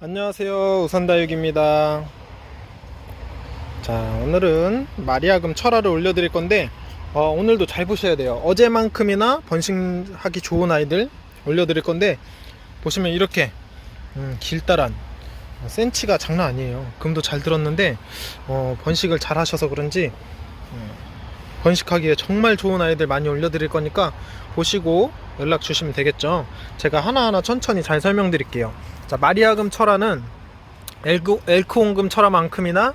안녕하세요. 우산다육입니다. 자 오늘은 마리아금 철화를 올려드릴 건데 어, 오늘도 잘 보셔야 돼요. 어제만큼이나 번식하기 좋은 아이들 올려드릴 건데 보시면 이렇게 음, 길다란 어, 센치가 장난 아니에요. 금도 잘 들었는데 어, 번식을 잘 하셔서 그런지 음, 번식하기에 정말 좋은 아이들 많이 올려드릴 거니까 보시고 연락 주시면 되겠죠 제가 하나하나 천천히 잘 설명드릴게요 자 마리아금 철화는 엘크, 엘크온금 철화만큼이나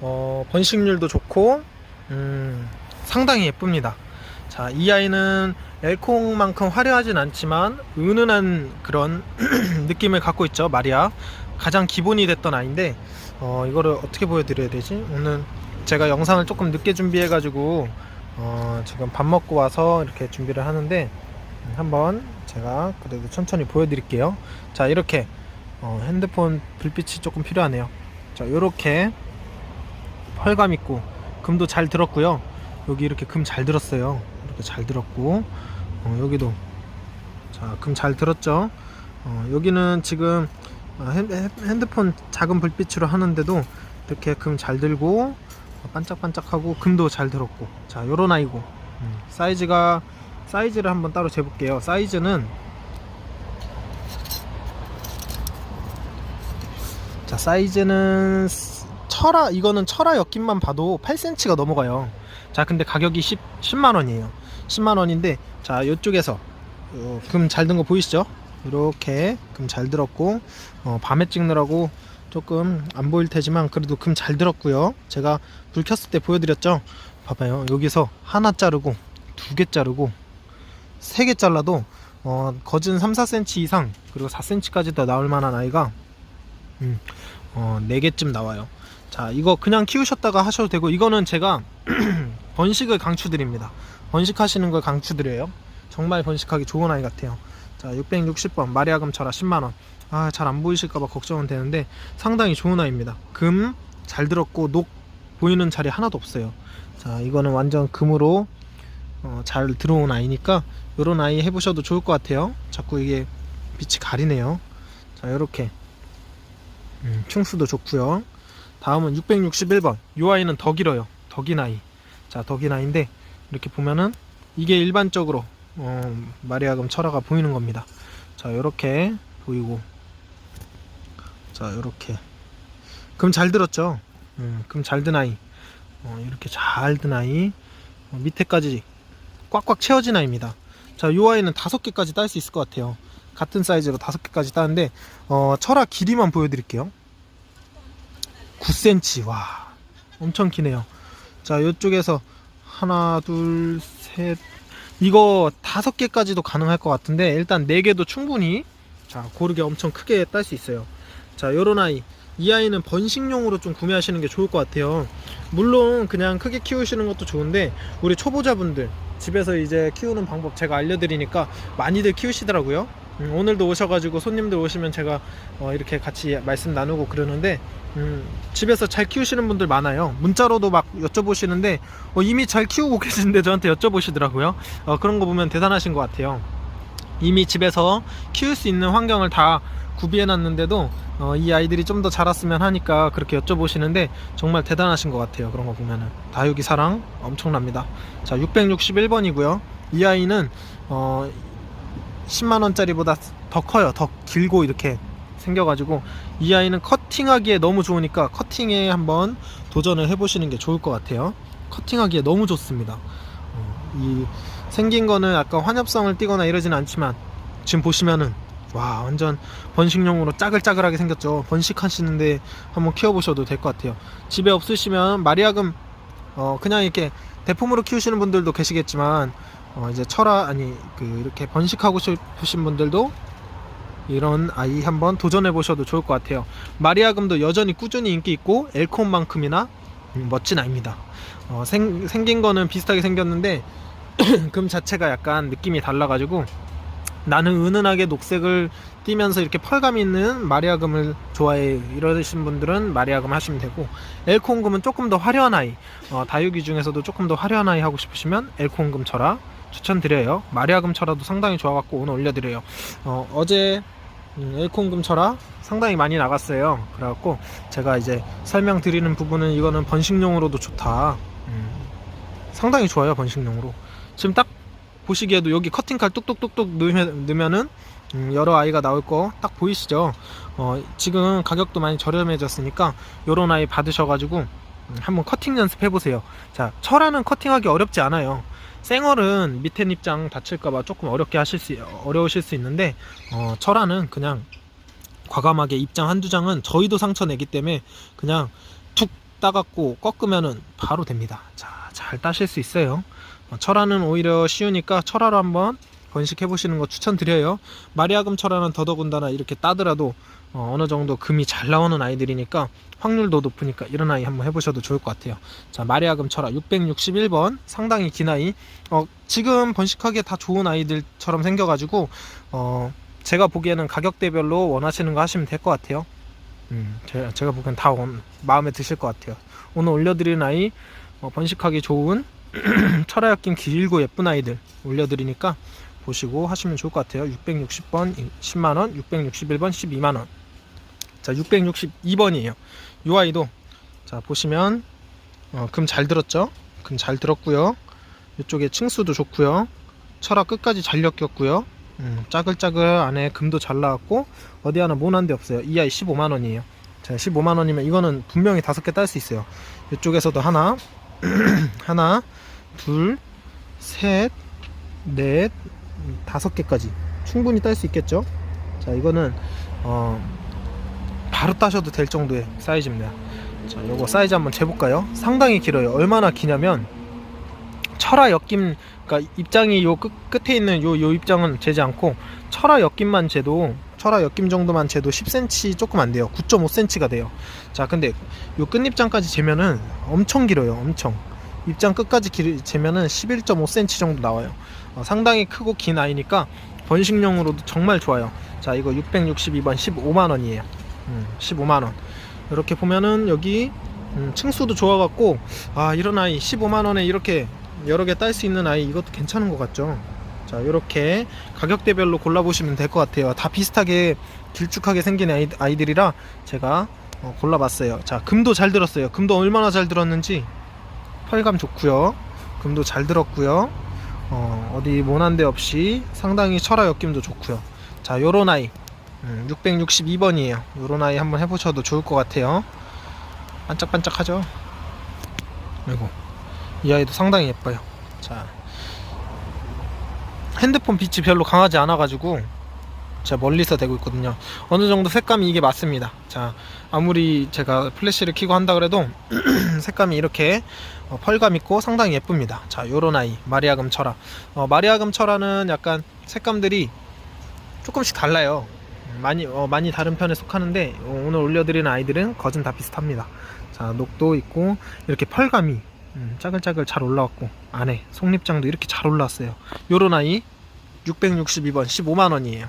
어, 번식률도 좋고 음, 상당히 예쁩니다. 자, 이 아이는 엘콩만큼 화려하진 않지만 은은한 그런 느낌을 갖고 있죠. 마리아 가장 기본이 됐던 아이인데 어, 이거를 어떻게 보여드려야 되지? 오늘 제가 영상을 조금 늦게 준비해 가지고 어, 지금 밥 먹고 와서 이렇게 준비를 하는데 한번 제가 그래도 천천히 보여드릴게요. 자, 이렇게 어, 핸드폰 불빛이 조금 필요하네요. 자, 이렇게 펄감 있고 금도 잘 들었고요. 여기 이렇게 금 잘 들었어요. 이렇게 잘 들었고 어, 여기도 자 금 잘 들었죠. 어, 여기는 지금 어, 핸드폰 작은 불빛으로 하는데도 이렇게 금 잘 들고 어, 반짝반짝하고 금도 잘 들었고 자 요런 아이고 음, 사이즈가 사이즈를 한번 따로 재볼게요. 사이즈는 자 사이즈는 스- 철화 이거는 철화 엮임만 봐도 8cm가 넘어가요. 자 근데 가격이 10, 10만 원이에요. 10만 원인데 자 이쪽에서 금 잘 든 거 보이시죠? 이렇게 금 잘 들었고 어, 밤에 찍느라고 조금 안 보일 테지만 그래도 금 잘 들었고요. 제가 불 켰을 때 보여드렸죠. 봐봐요. 여기서 하나 자르고 두 개 자르고 세 개 잘라도 어, 거진 3, 4cm 이상 그리고 4cm까지 더 나올 만한 아이가 음, 어, 4개쯤 나와요. 자, 이거 그냥 키우셨다가 하셔도 되고, 이거는 제가 번식을 강추드립니다. 번식하시는 걸 강추드려요. 정말 번식하기 좋은 아이 같아요. 자, 660번, 마리아금 철화 10만원. 아, 잘 안 보이실까봐 걱정은 되는데, 상당히 좋은 아이입니다. 금 잘 들었고, 녹 보이는 자리 하나도 없어요. 자, 이거는 완전 금으로 어, 잘 들어온 아이니까, 요런 아이 해보셔도 좋을 것 같아요. 자꾸 이게 빛이 가리네요. 자, 요렇게. 음, 충수도 좋고요. 다음은 661번. 이 아이는 더 길어요. 더긴 아이. 자, 더긴 아이인데 이렇게 보면은 이게 일반적으로 어, 마리아금 철화가 보이는 겁니다. 자, 이렇게 보이고 자, 이렇게 금 잘 들었죠? 음, 금잘 든 아이. 어, 이렇게 잘 든 아이. 어, 밑에까지 꽉꽉 채워진 아이입니다. 자, 이 아이는 다섯 개까지 딸 수 있을 것 같아요. 같은 사이즈로 다섯 개까지 따는데 어, 철화 길이만 보여드릴게요. 9cm 와 엄청 기네요. 자 이쪽에서 하나 둘 셋 이거 다섯 개까지도 가능할 것 같은데 일단 네 개도 충분히 자 고르게 엄청 크게 딸 수 있어요. 자 요런 아이 이 아이는 번식용으로 좀 구매하시는 게 좋을 것 같아요. 물론 그냥 크게 키우시는 것도 좋은데 우리 초보자분들 집에서 이제 키우는 방법 제가 알려드리니까 많이들 키우시더라고요. 음, 오늘도 오셔가지고 손님들 오시면 제가 어, 이렇게 같이 말씀 나누고 그러는데 음, 집에서 잘 키우시는 분들 많아요. 문자로도 막 여쭤보시는데 어, 이미 잘 키우고 계신데 저한테 여쭤보시더라고요. 어, 그런 거 보면 대단하신 것 같아요. 이미 집에서 키울 수 있는 환경을 다 구비해 놨는데도 어, 이 아이들이 좀 더 자랐으면 하니까 그렇게 여쭤보시는데 정말 대단하신 것 같아요. 그런 거 보면은 다육이 사랑 엄청납니다. 자 661번이고요. 이 아이는 어, 10만 원짜리보다 더 커요. 더 길고 이렇게 생겨가지고 이 아이는 커팅하기에 너무 좋으니까 커팅에 한번 도전을 해보시는 게 좋을 것 같아요. 커팅하기에 너무 좋습니다. 어, 이 생긴 거는 약간 환엽성을 띠거나 이러진 않지만 지금 보시면은 와 완전 번식용으로 짜글짜글하게 생겼죠. 번식하시는데 한번 키워보셔도 될 것 같아요. 집에 없으시면 마리아금 어, 그냥 이렇게 대품으로 키우시는 분들도 계시겠지만 어, 이제 철화 아니 그 이렇게 번식하고 싶으신 분들도 이런 아이 한번 도전해 보셔도 좋을 것 같아요. 마리아금도 여전히 꾸준히 인기 있고 엘콘만큼이나 음, 멋진 아이입니다. 어, 생, 생긴 거는 비슷하게 생겼는데 금 자체가 약간 느낌이 달라가지고 나는 은은하게 녹색을 뛰면서 이렇게 펄감 있는 마리아금을 좋아해. 이러신 분들은 마리아금 하시면 되고 엘콩금은 조금 더 화려한 아이. 어, 다육이 중에서도 조금 더 화려한 아이 하고 싶으시면 엘콩금 철화 추천드려요. 마리아금 철화도 상당히 좋아갖고 오늘 올려드려요. 어, 어제 음, 엘콩금 철화 상당히 많이 나갔어요. 그래갖고 제가 이제 설명드리는 부분은 이거는 번식용으로도 좋다. 음, 상당히 좋아요 번식용으로. 지금 딱 보시기에도 여기 커팅칼 뚝뚝뚝뚝 넣으면, 넣으면은 음, 여러 아이가 나올 거 딱 보이시죠? 어, 지금 가격도 많이 저렴해졌으니까 요런 아이 받으셔가지고 음, 한번 커팅 연습해 보세요. 자, 철화는 커팅하기 어렵지 않아요. 생얼은 밑에 입장 다칠까봐 조금 어렵게 하실 수 어려우실 수 있는데 어, 철화는 그냥 과감하게 입장 한두 장은 저희도 상처 내기 때문에 그냥 툭 따갖고 꺾으면은 바로 됩니다. 자, 잘 따실 수 있어요. 어, 철화는 오히려 쉬우니까 철화로 한번 번식해 보시는 거 추천드려요. 마리아금 철화는 더더군다나 이렇게 따더라도 어, 느 정도 금이 잘 나오는 아이들이니까 확률도 높으니까 이런 아이 한번 해보셔도 좋을 것 같아요. 자, 마리아금 철화 661번 상당히 긴 아이. 어, 지금 번식하기에 다 좋은 아이들처럼 생겨가지고 어, 제가 보기에는 가격대별로 원하시는 거 하시면 될 것 같아요. 음, 제가, 제가 보기엔 다 원- 마음에 드실 것 같아요. 오늘 올려드린 아이 어, 번식하기 좋은 철화약긴 길고 예쁜 아이들 올려드리니까 보시고 하시면 좋을 것 같아요. 660번 10만원, 661번 12만원. 자, 662번이에요. 이 아이도 자 보시면 어, 금 잘 들었죠? 금 잘 들었고요. 이쪽에 층수도 좋고요. 철화 끝까지 잘 엮였고요. 음, 짜글짜글 안에 금도 잘 나왔고 어디 하나 모난 데 없어요. 이 아이 15만 원이에요. 자, 15만 원이면 이거는 분명히 다섯 개 딸 수 있어요. 이쪽에서도 하나, 하나, 둘, 셋, 넷, 다섯 개까지 충분히 딸 수 있겠죠? 자, 이거는 어, 바로 따셔도 될 정도의 사이즈입니다. 자, 요거 사이즈 한번 재볼까요? 상당히 길어요. 얼마나 기냐면 철화 엮임, 그러니까 입장이 요 끝, 끝에 있는 요, 요 입장은 재지 않고 철화 엮임만 재도 철화 엮임 정도만 재도 10cm 조금 안 돼요. 9.5cm가 돼요. 자, 근데 요 끝입장까지 재면은 엄청 길어요. 엄청. 입장 끝까지 길, 재면은 11.5cm 정도 나와요. 어, 상당히 크고 긴 아이니까 번식용으로도 정말 좋아요. 자, 이거 662번 15만 원이에요. 음, 15만 원. 이렇게 보면은 여기 음, 층수도 좋아갖고 아 이런 아이 15만 원에 이렇게 여러 개 딸 수 있는 아이 이것도 괜찮은 것 같죠. 자, 이렇게 가격대별로 골라보시면 될 것 같아요. 다 비슷하게 길쭉하게 생긴 아이, 아이들이라 제가 어, 골라봤어요. 자, 금도 잘 들었어요. 금도 얼마나 잘 들었는지 펄감 좋고요. 금도 잘 들었고요. 어, 어디 모난 데 없이 상당히 철화 엮임도 좋고요. 자, 요런 아이 음, 662번이에요. 요런 아이 한번 해보셔도 좋을 것 같아요. 반짝반짝하죠? 그리고 이 아이도 상당히 예뻐요. 자, 핸드폰 빛이 별로 강하지 않아 가지고 제가 멀리서 대고 있거든요. 어느 정도 색감이 이게 맞습니다. 자, 아무리 제가 플래시를 켜고 한다 그래도 색감이 이렇게 어, 펄감 있고 상당히 예쁩니다. 자, 요런 아이 마리아 금 철화. 어, 마리아 금 철화는 약간 색감들이 조금씩 달라요. 많이 어, 많이 다른 편에 속하는데 어, 오늘 올려드리는 아이들은 거진 다 비슷합니다. 자, 녹도 있고 이렇게 펄감이 음, 짜글짜글 잘 올라왔고 안에 속립장도 이렇게 잘 올라왔어요. 요런 아이 662번 15만 원이에요.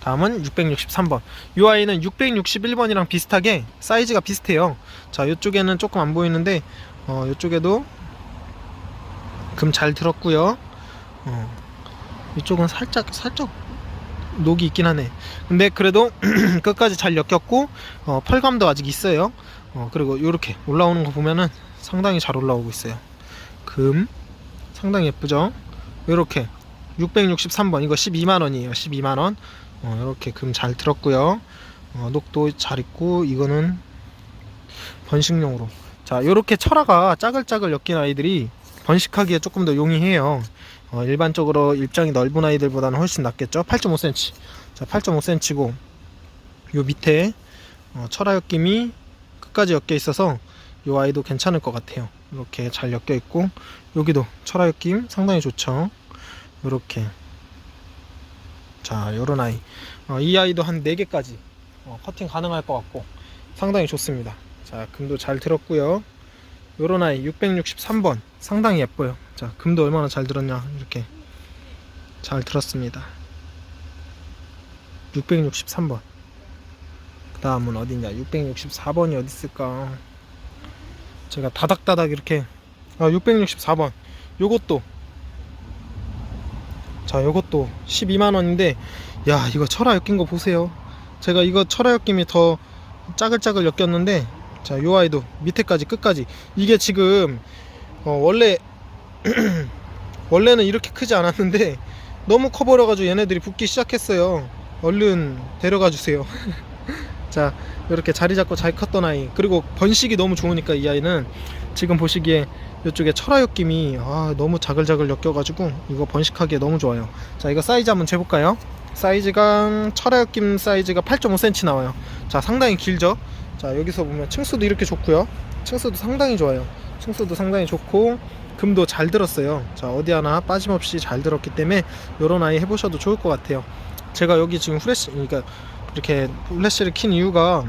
다음은 663번. 이 아이는 661번이랑 비슷하게 사이즈가 비슷해요. 자, 이쪽에는 조금 안 보이는데 어, 이쪽에도 금 잘 들었고요. 어, 이쪽은 살짝 살짝 녹이 있긴 하네. 근데 그래도 끝까지 잘 엮였고 어, 펄감도 아직 있어요. 어, 그리고 이렇게 올라오는 거 보면은 상당히 잘 올라오고 있어요. 금 상당히 예쁘죠? 이렇게 663번 이거 12만 원이에요. 12만 원. 어, 이렇게 금 잘 들었고요. 어, 녹도 잘 있고 이거는 번식용으로. 자, 이렇게 철화가 짜글짜글 엮인 아이들이 번식하기에 조금 더 용이해요. 어, 일반적으로 입장이 넓은 아이들보다는 훨씬 낫겠죠. 8.5cm. 자, 8.5cm고 요 밑에 어, 철화 엮임이 끝까지 엮여 있어서 요 아이도 괜찮을 것 같아요. 이렇게 잘 엮여 있고 여기도 철화 엮임 상당히 좋죠. 이렇게 자 요런 아이 어, 이 아이도 한 4개까지 어, 커팅 가능할 것 같고 상당히 좋습니다. 자 금도 잘 들었고요. 요런 아이 663번. 상당히 예뻐요. 자 금도 얼마나 잘 들었냐 이렇게 잘 들었습니다. 663번. 그 다음은 어디냐? 664번이 어디 있을까? 제가 다닥다닥 이렇게 아 664번. 요것도. 자 요것도 12만원인데 야 이거 철화 엮인 거 보세요. 제가 이거 철화 엮임이 더 짜글짜글 엮였는데 자 요 아이도 밑에까지 끝까지. 이게 지금 어, 원래 원래는 이렇게 크지 않았는데 너무 커버려가지고 얘네들이 붙기 시작했어요. 얼른 데려가 주세요. 자 이렇게 자리 잡고 잘 컸던 아이. 그리고 번식이 너무 좋으니까 이 아이는 지금 보시기에 이쪽에 철화 엮임이 아, 너무 자글자글 엮여가지고 이거 번식하기에 너무 좋아요. 자 이거 사이즈 한번 재볼까요? 사이즈가 철화 엮임 사이즈가 8.5cm 나와요. 자 상당히 길죠 자 여기서 보면 층수도 이렇게 좋고요. 층수도 상당히 좋아요. 층수도 상당히 좋고 금도 잘 들었어요. 자 어디 하나 빠짐없이 잘 들었기 때문에 요런 아이 해보셔도 좋을 것 같아요. 제가 여기 지금 후레쉬 그러니까 이렇게 플래시를 킨 이유가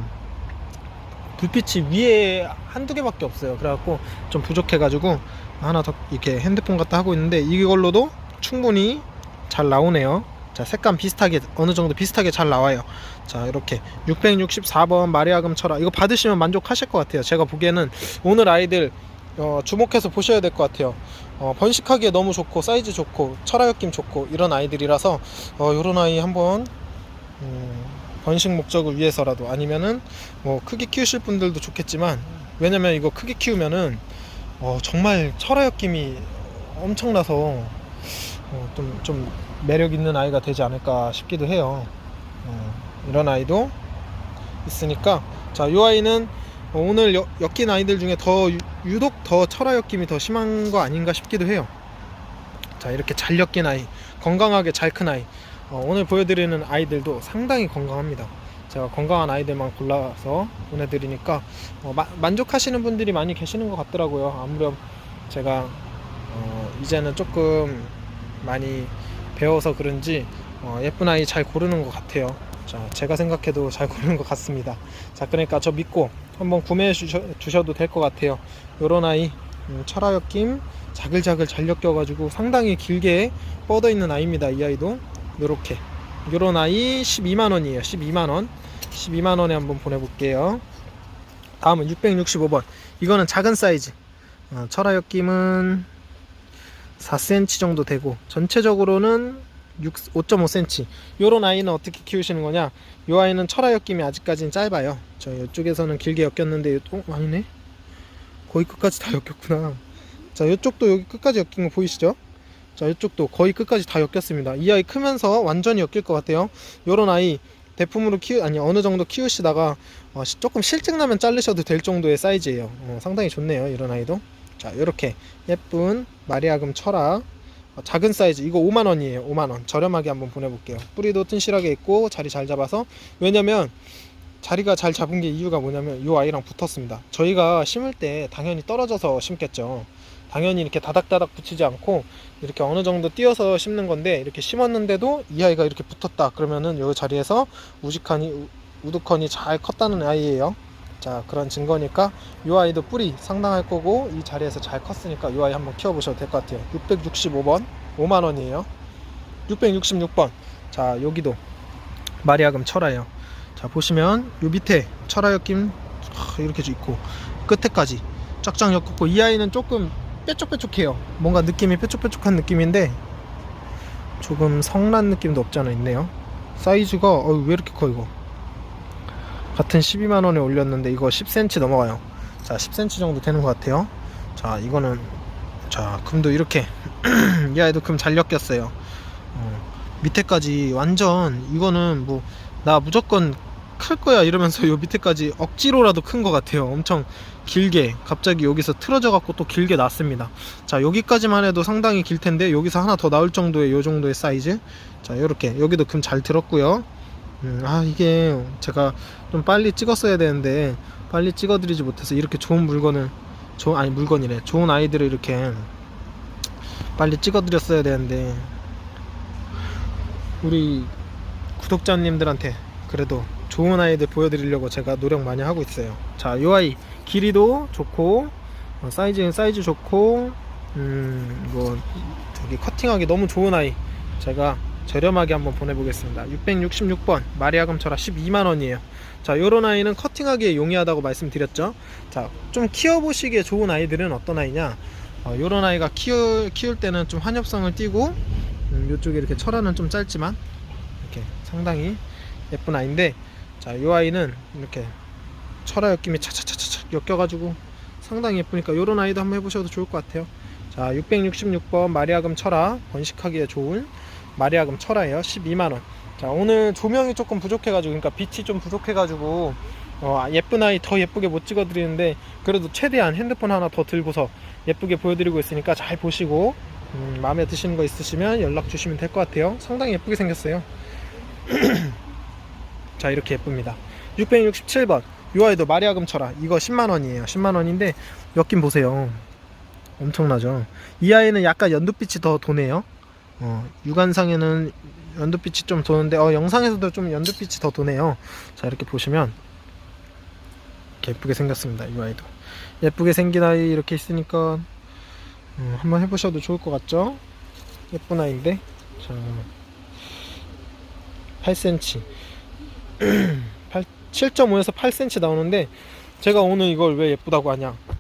불빛이 위에 한두 개밖에 없어요. 그래갖고 좀 부족해가지고 하나 더 이렇게 핸드폰 갖다 하고 있는데 이걸로도 충분히 잘 나오네요. 자 색감 비슷하게 어느 정도 비슷하게 잘 나와요 자 이렇게 664번 마리아금 철화 이거 받으시면 만족하실 것 같아요. 제가 보기에는 오늘 아이들 어, 주목해서 보셔야 될 것 같아요. 어, 번식하기에 너무 좋고 사이즈 좋고 철화 엮임 좋고 이런 아이들이라서 어, 요런 아이 한번 음, 번식 목적을 위해서라도 아니면은 뭐 크게 키우실 분들도 좋겠지만 왜냐면 이거 크게 키우면은 어, 정말 철화 엮임이 엄청나서 어, 좀, 좀 매력 있는 아이가 되지 않을까 싶기도 해요. 어, 이런 아이도 있으니까 자, 이 아이는 오늘 여- 엮인 아이들 중에 더 유, 유독 더 철화 엮임이 더 심한 거 아닌가 싶기도 해요. 자, 이렇게 잘 엮인 아이, 건강하게 잘 큰 아이. 어, 오늘 보여드리는 아이들도 상당히 건강합니다. 제가 건강한 아이들만 골라서 보내드리니까 어, 마- 만족하시는 분들이 많이 계시는 것 같더라고요. 아무렴 제가 어, 이제는 조금 많이 배워서 그런지 어, 예쁜 아이 잘 고르는 것 같아요. 자, 제가 생각해도 잘 고르는 것 같습니다. 자, 그러니까 저 믿고 한번 구매해 주셔, 주셔도 될 것 같아요. 요런 아이 음, 철화 엮임 자글자글 잘 엮여가지고 상당히 길게 뻗어 있는 아이입니다. 이 아이도 요렇게 요런 아이 12만 원이에요. 12만 원. 12만 원에 한번 보내볼게요. 다음은 665번. 이거는 작은 사이즈. 어, 철화 엮임은 4cm 정도 되고 전체적으로는 6, 5.5cm. 요런 아이는 어떻게 키우시는 거냐? 요 아이는 철화 엮임이 아직까지는 짧아요. 저 이쪽에서는 길게 엮였는데 어 아니네. 거의 끝까지 다 엮였구나. 자, 이쪽도 여기 끝까지 엮인 거 보이시죠? 자, 이쪽도 거의 끝까지 다 엮였습니다. 이 아이 크면서 완전히 엮일 것 같아요. 요런 아이 대품으로 키우 아니 어느 정도 키우시다가 어, 시- 조금 실증 나면 자르셔도 될 정도의 사이즈예요. 어, 상당히 좋네요. 이런 아이도. 자, 이렇게 예쁜 마리아금 철화 어, 작은 사이즈 이거 5만 원이에요. 5만 원. 저렴하게 한번 보내 볼게요. 뿌리도 튼실하게 있고 자리 잘 잡아서 왜냐면 자리가 잘 잡은 게 이유가 뭐냐면 이 아이랑 붙었습니다. 저희가 심을 때 당연히 떨어져서 심겠죠. 당연히 이렇게 다닥다닥 붙이지 않고 이렇게 어느 정도 띄어서 심는 건데 이렇게 심었는데도 이 아이가 이렇게 붙었다 그러면은 이 자리에서 우직하니 우- 우두커니 잘 컸다는 아이예요. 자 그런 증거니까 이 아이도 뿌리 상당할 거고 이 자리에서 잘 컸으니까 이 아이 한번 키워보셔도 될 것 같아요. 665번 5만 원이에요. 666번 자 여기도 마리아금 철화예요. 자 보시면 요 밑에 철화 엮임 아, 이렇게 있고 끝에까지 쫙쫙 엮었고 이 아이는 조금 뾰족뾰족해요. 뭔가 느낌이 뾰족뾰족한 느낌인데 조금 성난 느낌도 없지 않아 있네요. 사이즈가 어, 왜 이렇게 커 이거? 같은 12만 원에 올렸는데 이거 10cm 넘어가요. 자 10cm 정도 되는 것 같아요. 자 이거는 자 금도 이렇게 이 아이도 금 잘 엮였어요. 어, 밑에까지 완전 이거는 뭐 나 무조건 클 거야 이러면서 요 밑에까지 억지로라도 큰 것 같아요. 엄청 길게 갑자기 여기서 틀어져 갖고 또 길게 났습니다. 자 여기까지만 해도 상당히 길 텐데 여기서 하나 더 나올 정도의 요 정도의 사이즈. 자 이렇게 여기도 금 잘 들었고요. 음, 아 이게 제가 좀 빨리 찍었어야 되는데 빨리 찍어드리지 못해서 이렇게 좋은 물건을 좋은 아니 물건이래 좋은 아이들을 이렇게 빨리 찍어드렸어야 되는데 우리 구독자님들한테 그래도 좋은 아이들 보여드리려고 제가 노력 많이 하고 있어요. 자, 이 아이 길이도 좋고 어, 사이즈는 사이즈 좋고 음, 뭐 되게 커팅하기 너무 좋은 아이 제가 저렴하게 한번 보내보겠습니다. 666번 마리아금 철화 12만원이에요. 자 요런 아이는 커팅하기에 용이하다고 말씀드렸죠? 자좀 키워보시기에 좋은 아이들은 어떤 아이냐? 어, 요런 아이가 키울, 키울 때는 좀 환엽성을 띠고 음, 요쪽에 이렇게 철화는 좀 짧지만 이렇게 상당히 예쁜 아이인데 자요 아이는 이렇게 철화 엮임이 차차차차차 엮여가지고 상당히 예쁘니까 요런 아이도 한번 해보셔도 좋을 것 같아요. 자 666번 마리아금 철화 번식하기에 좋은 마리아금 철화예요. 12만원. 자 오늘 조명이 조금 부족해가지고 그러니까 빛이 좀 부족해가지고 어, 예쁜 아이 더 예쁘게 못 찍어드리는데 그래도 최대한 핸드폰 하나 더 들고서 예쁘게 보여드리고 있으니까 잘 보시고 음, 마음에 드시는 거 있으시면 연락 주시면 될 것 같아요. 상당히 예쁘게 생겼어요. 자 이렇게 예쁩니다. 667번. 이 아이도 마리아금 철화. 이거 10만원이에요. 10만원인데 엮임 보세요. 엄청나죠? 이 아이는 약간 연두빛이 더 도네요 어, 육안상에는 연두빛이 좀 도는데 어, 영상에서도 좀 연두빛이 더 도네요. 자 이렇게 보시면 예쁘게 생겼습니다 이 아이도. 예쁘게 생긴 아이 이렇게 있으니까 음, 한번 해보셔도 좋을 것 같죠? 예쁜 아이인데. 자 8cm 8, 7.5에서 8cm 나오는데 제가 오늘 이걸 왜 예쁘다고 하냐? 자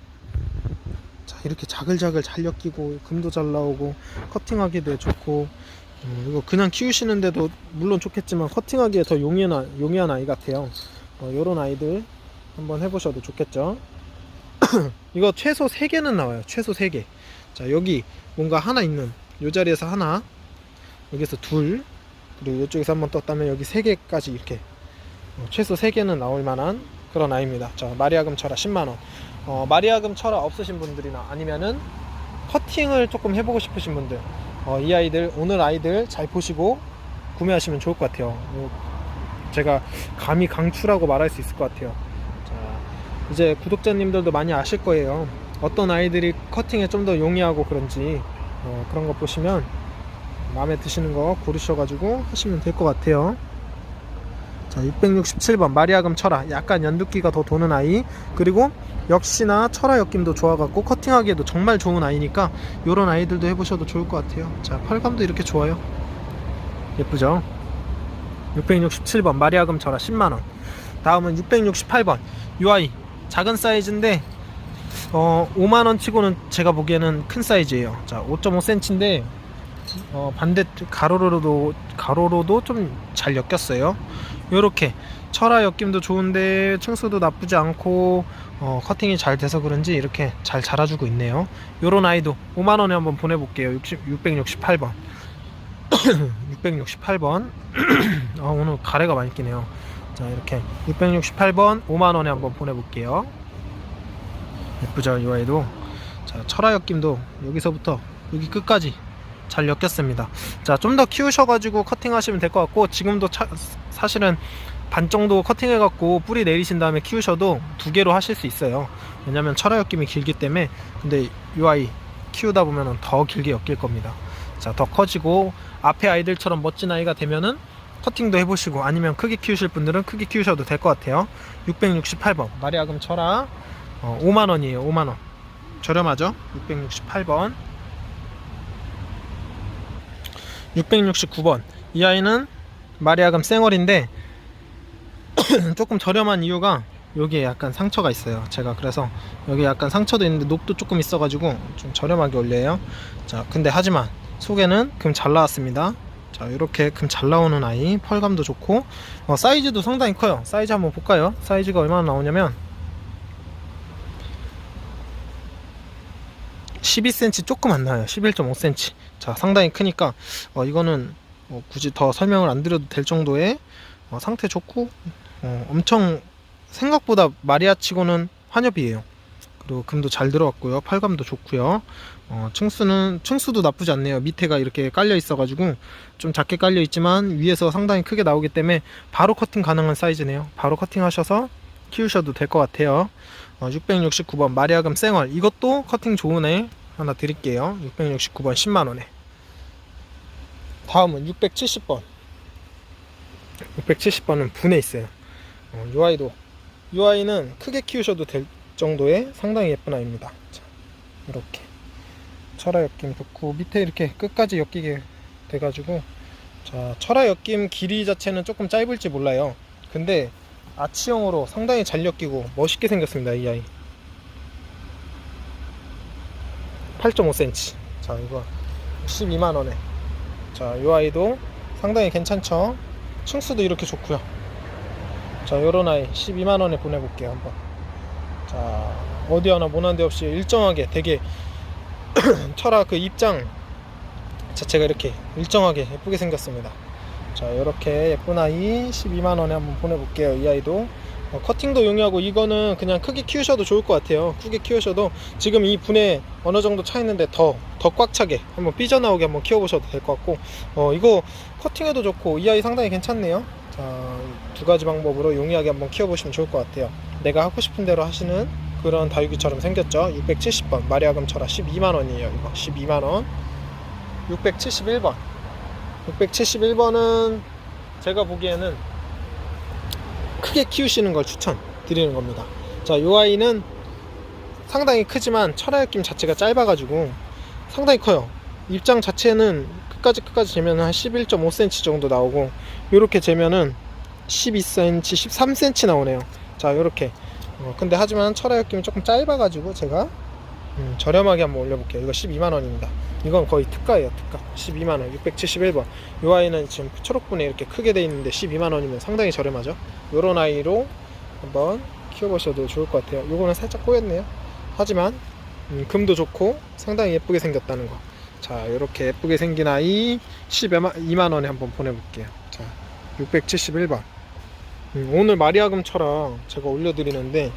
이렇게 자글자글 잘 엮이고 금도 잘 나오고 커팅하기도 좋고 음, 이거 그냥 키우시는데도 물론 좋겠지만 커팅하기에 더 용이한, 용이한 아이 같아요. 어, 요런 아이들 한번 해보셔도 좋겠죠? 이거 최소 3개는 나와요. 최소 3개. 자 여기 뭔가 하나 있는 요 자리에서 하나 여기서 둘 그리고 이쪽에서 한번 떴다면 여기 3개까지 이렇게 어, 최소 3개는 나올 만한 그런 아이입니다. 자 마리아금 철화 10만원 어, 마리아금 철화 없으신 분들이나 아니면은 커팅을 조금 해보고 싶으신 분들 어, 이 아이들 오늘 아이들 잘 보시고 구매하시면 좋을 것 같아요. 어, 제가 감히 강추라고 말할 수 있을 것 같아요. 자, 이제 구독자님들도 많이 아실 거예요. 어떤 아이들이 커팅에 좀 더 용이하고 그런지 어, 그런 거 보시면 마음에 드시는 거 고르셔가지고 하시면 될 것 같아요 자 667번 마리아금 철화 약간 연두기가 더 도는 아이. 그리고 역시나 철화 엮임도 좋아갖고 커팅하기에도 정말 좋은 아이니까 요런 아이들도 해보셔도 좋을 것 같아요. 자 펄감도 이렇게 좋아요. 예쁘죠? 667번 마리아금 철화 10만원. 다음은 668번. 이 아이 작은 사이즈인데 어 5만원 치고는 제가 보기에는 큰 사이즈예요. 자 5.5cm인데 어, 반대 가로로도 가로로도 좀 잘 엮였어요. 요렇게 철화 엮임도 좋은데 층수도 나쁘지 않고 어, 커팅이 잘 돼서 그런지 이렇게 잘 자라주고 있네요. 요런 아이도 5만 원에 한번 보내볼게요. 60, 668번. 668번. 아, 오늘 가래가 많이 끼네요. 자 이렇게 668번 5만 원에 한번 보내볼게요. 예쁘죠 이 아이도. 자 철화 엮임도 여기서부터 여기 끝까지 잘 엮였습니다. 자, 좀 더 키우셔가지고 커팅하시면 될 것 같고 지금도 차- 사실은 반 정도 커팅해 갖고 뿌리 내리신 다음에 키우셔도 두 개로 하실 수 있어요. 왜냐면 철화 엮임이 길기 때문에 근데 이 아이 키우다 보면은 더 길게 엮일 겁니다. 자, 더 커지고 앞에 아이들처럼 멋진 아이가 되면은 커팅도 해보시고 아니면 크게 키우실 분들은 크게 키우셔도 될 것 같아요. 668번 마리아금 철화 어, 5만 원이에요. 5만 원 저렴하죠? 668번 669번. 이 아이는 마리아금 쌩얼인데 조금 저렴한 이유가 여기에 약간 상처가 있어요. 제가 그래서 여기 약간 상처도 있는데 녹도 조금 있어 가지고 좀 저렴하게 올려요. 자 근데 하지만 속에는 금 잘 나왔습니다. 자 이렇게 금 잘 나오는 아이 펄감도 좋고 어, 사이즈도 상당히 커요. 사이즈 한번 볼까요? 사이즈가 얼마나 나오냐면 12cm 조금 안 나와요. 11.5cm 자 상당히 크니까 어, 이거는 어, 굳이 더 설명을 안 드려도 될 정도의 어, 상태 좋고 어, 엄청 생각보다 마리아치고는 환엽이에요. 그리고 금도 잘 들어왔고요. 팔감도 좋고요. 어, 층수는 층수도 나쁘지 않네요. 밑에가 이렇게 깔려 있어 가지고 좀 작게 깔려 있지만 위에서 상당히 크게 나오기 때문에 바로 커팅 가능한 사이즈네요. 바로 커팅 하셔서 키우셔도 될 것 같아요 어, 669번 마리아금 쌩얼. 이것도 커팅 좋은 애 하나 드릴게요. 669번 10만원에. 다음은 670번. 670번은 분해 있어요. 어, 이 아이도. 이 아이는 크게 키우셔도 될 정도의 상당히 예쁜 아이입니다. 자, 이렇게. 철화 엮임 좋고 밑에 이렇게 끝까지 엮이게 돼가지고. 자, 철화 엮임 길이 자체는 조금 짧을지 몰라요. 근데 아치형으로 상당히 잘 엮이고 멋있게 생겼습니다, 이 아이. 8.5cm. 자, 이거 12만 원에. 자, 이 아이도 상당히 괜찮죠? 층수도 이렇게 좋고요. 자, 요런 아이 12만 원에 보내볼게요, 한번. 자, 어디 하나 모난 데 없이 일정하게 되게 철화 그 입장 자체가 이렇게 일정하게 예쁘게 생겼습니다. 자, 이렇게 예쁜 아이 12만 원에 한번 보내볼게요. 이 아이도 어, 커팅도 용이하고 이거는 그냥 크게 키우셔도 좋을 것 같아요. 크게 키우셔도 지금 이 분에 어느 정도 차 있는데 더 더 꽉 차게 한번 삐져나오게 한번 키워보셔도 될 것 같고 어, 이거 커팅해도 좋고 이 아이 상당히 괜찮네요. 자, 두 가지 방법으로 용이하게 한번 키워보시면 좋을 것 같아요. 내가 하고 싶은 대로 하시는 그런 다육이처럼 생겼죠. 670번 마리아금 철화 12만 원이에요. 이거 12만 원. 671번. 671번은 제가 보기에는 크게 키우시는 걸 추천드리는 겁니다. 자, 이 아이는 상당히 크지만 철화 엮임 자체가 짧아가지고 상당히 커요. 입장 자체는 끝까지 끝까지 재면 한 11.5cm 정도 나오고 이렇게 재면은 12cm, 13cm 나오네요. 자, 이렇게. 어, 근데 하지만 철화 엮임이 조금 짧아가지고 제가 음, 저렴하게 한번 올려볼게요. 이거 12만 원입니다. 이건 거의 특가예요, 특가. 12만 원, 671번. 이 아이는 지금 초록분에 이렇게 크게 돼 있는데 12만 원이면 상당히 저렴하죠. 요런 아이로 한번 키워보셔도 좋을 것 같아요. 요거는 살짝 꼬였네요. 하지만 음, 금도 좋고 상당히 예쁘게 생겼다는 거. 자, 이렇게 예쁘게 생긴 아이 12만 원에 한번 보내볼게요. 자, 671번. 음, 오늘 마리아금처럼 제가 올려드리는데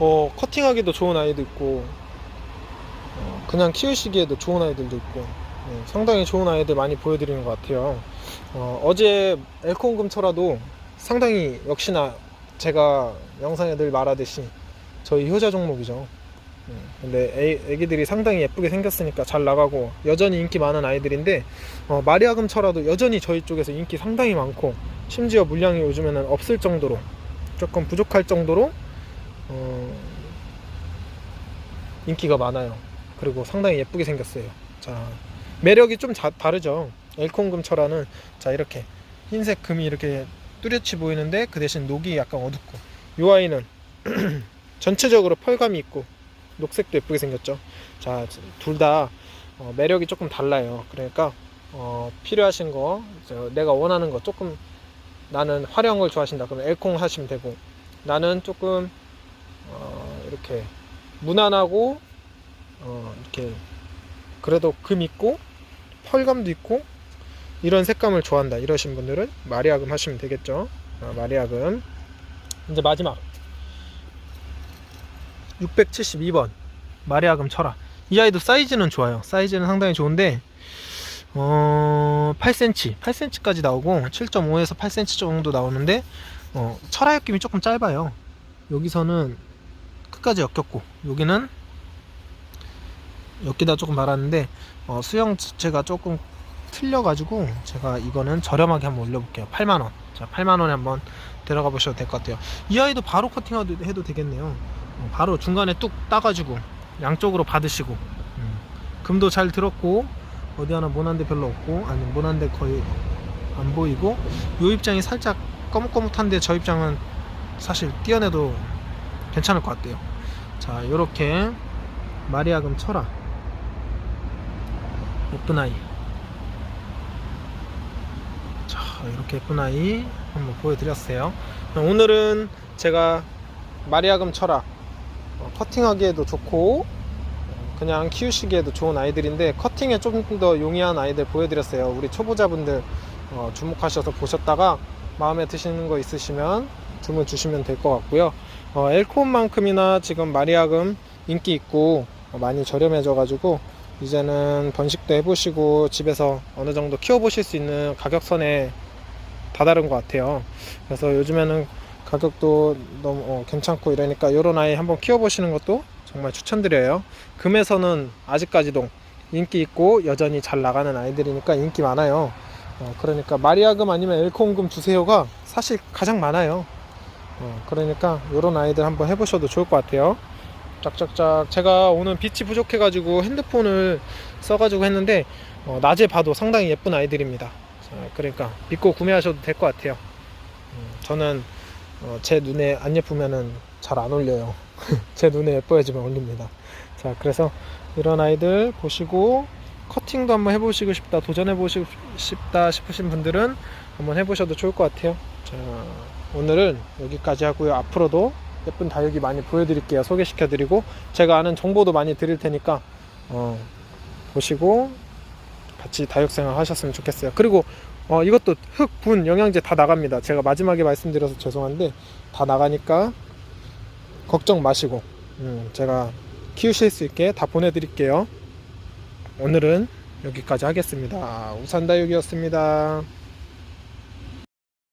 어, 커팅하기도 좋은 아이도 있고 어, 그냥 키우시기에도 좋은 아이들도 있고 네, 상당히 좋은 아이들 많이 보여드리는 것 같아요. 어, 어제 엘콘금처라도 상당히 역시나 제가 영상에 늘 말하듯이 저희 효자 종목이죠. 네, 근데 애, 애기들이 상당히 예쁘게 생겼으니까 잘 나가고 여전히 인기 많은 아이들인데 어, 마리아금처라도 여전히 저희 쪽에서 인기 상당히 많고 심지어 물량이 요즘에는 없을 정도로 조금 부족할 정도로 어, 인기가 많아요. 그리고 상당히 예쁘게 생겼어요. 자, 매력이 좀 자- 다르죠. 엘콘금 철화는 자 이렇게 흰색 금이 이렇게 뚜렷이 보이는데 그 대신 녹이 약간 어둡고 이 아이는 전체적으로 펄감이 있고 녹색도 예쁘게 생겼죠. 자, 둘다 매력이 조금 달라요. 그러니까 어, 필요하신 거, 저, 내가 원하는 거 조금 나는 걸 좋아하신다. 그러면 엘콩 하시면 되고 나는 조금 어, 이렇게 무난하고 어, 이렇게 그래도 금 있고 펄감도 있고 이런 색감을 좋아한다 이러신 분들은 마리아금 하시면 되겠죠. 어, 마리아금. 이제 마지막. 672번. 마리아금 철화 이 아이도 사이즈는 좋아요. 사이즈는 상당히 좋은데 어 8cm 8cm까지 나오고 7.5에서 8cm 정도 나오는데 어, 철화 엮임이 조금 짧아요. 여기서는 끝까지 엮였고 여기는 엮이다 조금 말았는데 어, 수영 자체가 조금 틀려가지고 제가 이거는 저렴하게 한번 올려볼게요. 8만원. 자 8만원에 한번 들어가 보셔도 될 것 같아요. 이 아이도 바로 커팅해도 해도 되겠네요. 어, 바로 중간에 뚝 따가지고 양쪽으로 받으시고 음, 금도 잘 들었고 어디 하나 모난 데 별로 없고 아니 모난 데 거의 안 보이고 요 입장이 살짝 거뭇거뭇한데 저 입장은 사실 띄어내도 괜찮을 것 같아요. 자 요렇게 마리아금 철화 예쁜 아이. 자 이렇게 예쁜 아이 한번 보여드렸어요. 오늘은 제가 마리아금 철화 어, 커팅하기에도 좋고 어, 그냥 키우시기에도 좋은 아이들인데 커팅에 좀 더 용이한 아이들 보여드렸어요. 우리 초보자분들 어, 주목하셔서 보셨다가 마음에 드시는 거 있으시면 주문 주시면 될 것 같고요. 어, 엘콘만큼이나 지금 마리아금 인기 있고 어, 많이 저렴해져 가지고 이제는 번식도 해보시고 집에서 어느 정도 키워보실 수 있는 가격선에 다다른 것 같아요. 그래서 요즘에는 가격도 너무 어, 괜찮고 이러니까 이런 아이 한번 키워보시는 것도 정말 추천드려요. 금에서는 아직까지도 인기 있고 여전히 잘 나가는 아이들이니까 인기 많아요. 어, 그러니까 마리아금 아니면 엘콘금 주세요가 사실 가장 많아요. 어, 그러니까 이런 아이들 한번 해보셔도 좋을 것 같아요. 짝짝짝 제가 오늘 빛이 부족해 가지고 핸드폰을 써 가지고 했는데 어, 낮에 봐도 상당히 예쁜 아이들입니다 자, 그러니까 믿고 구매하셔도 될 것 같아요. 음, 저는 어, 제 눈에 안 예쁘면은 잘 안 올려요. 제 눈에 예뻐야지만 올립니다. 자, 그래서 이런 아이들 보시고 커팅도 한번 해보시고 싶다, 도전해보시고 싶다 싶으신 분들은 한번 해보셔도 좋을 것 같아요. 자, 오늘은 여기까지 하고요. 앞으로도 예쁜 다육이 많이 보여드릴게요. 소개시켜드리고 제가 아는 정보도 많이 드릴 테니까 어, 보시고 같이 다육 생활 하셨으면 좋겠어요. 그리고 어, 이것도 흙, 분, 영양제 다 나갑니다. 제가 마지막에 말씀드려서 죄송한데 다 나가니까 걱정 마시고 음, 제가 키우실 수 있게 다 보내드릴게요. 오늘은 여기까지 하겠습니다. 우산다육이었습니다.